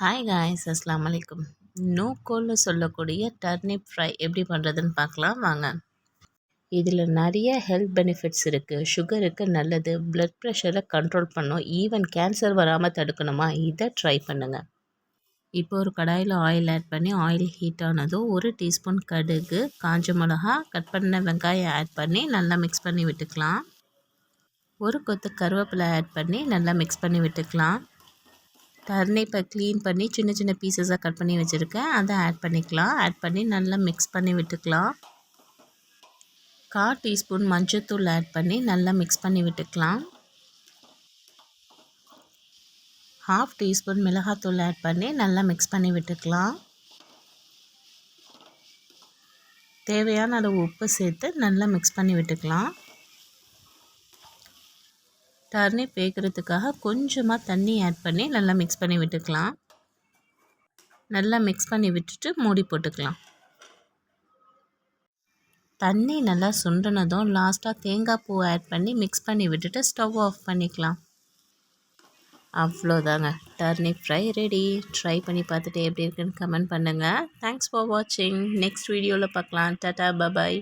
Hi guys அஸ்லாம் வலைக்கும் no சொல்லக்கூடிய டர்னிப் ஃப்ரை எப்படி பண்ணுறதுன்னு பார்க்கலாம் வாங்க. இதில் நிறைய ஹெல்த் பெனிஃபிட்ஸ் இருக்குது சுகருக்கு நல்லது. ப்ளட் ப்ரெஷரை கண்ட்ரோல் பண்ணும். ஈவன் கேன்சர் வராமல் தடுக்கணுமா? இதை ட்ரை பண்ணுங்கள் இப்போ ஒரு கடாயில் ஆயில் ஆட் பண்ணி ஆயில் ஹீட் ஆனதும் ஒரு டீஸ்பூன் கடுகு காஞ்ச மிளகா கட் பண்ண வெங்காயம் ஆட் பண்ணி நல்லா மிக்ஸ் பண்ணி விட்டுக்கலாம். ஒரு கொத்து கருவேப்பிலை ஆட் பண்ணி நல்லா மிக்ஸ் பண்ணி விட்டுக்கலாம். டர்னிப்பை க்ளீன் பண்ணி சின்ன சின்ன பீசஸாக கட் பண்ணி வச்சுருக்கேன். அதை ஆட் பண்ணிக்கலாம். ஆட் பண்ணி நல்லா மிக்ஸ் பண்ணி விட்டுக்கலாம். கால் டீஸ்பூன் மஞ்சத்தூள் ஆட் பண்ணி நல்லா மிக்ஸ் பண்ணி விட்டுக்கலாம். ஹாஃப் டீஸ்பூன் மிளகாத்தூள் ஆட் பண்ணி நல்லா மிக்ஸ் பண்ணி விட்டுக்கலாம். தேவையான அளவு உப்பு சேர்த்து நல்லா மிக்ஸ் பண்ணி விட்டுக்கலாம். டர்னிப் வேகிறதுக்காக கொஞ்சமாக தண்ணி ஆட் பண்ணி நல்லா மிக்ஸ் பண்ணி விட்டுக்கலாம். நல்லா மிக்ஸ் பண்ணி விட்டுட்டு மூடி போட்டுக்கலாம். தண்ணி நல்லா சுண்டினதும் லாஸ்ட்டாக தேங்காய் பூ ஆட் பண்ணி மிக்ஸ் பண்ணி விட்டுட்டு ஸ்டவ் ஆஃப் பண்ணிக்கலாம். அவ்வளோதாங்க. டர்னிப் ஃப்ரை ரெடி ட்ரை பண்ணி பார்த்துட்டு எப்படி இருக்குன்னு கமெண்ட் பண்ணுங்கள் தேங்க்ஸ் ஃபார் வாட்சிங் நெக்ஸ்ட் வீடியோவில் பார்க்கலாம். Tata bye bye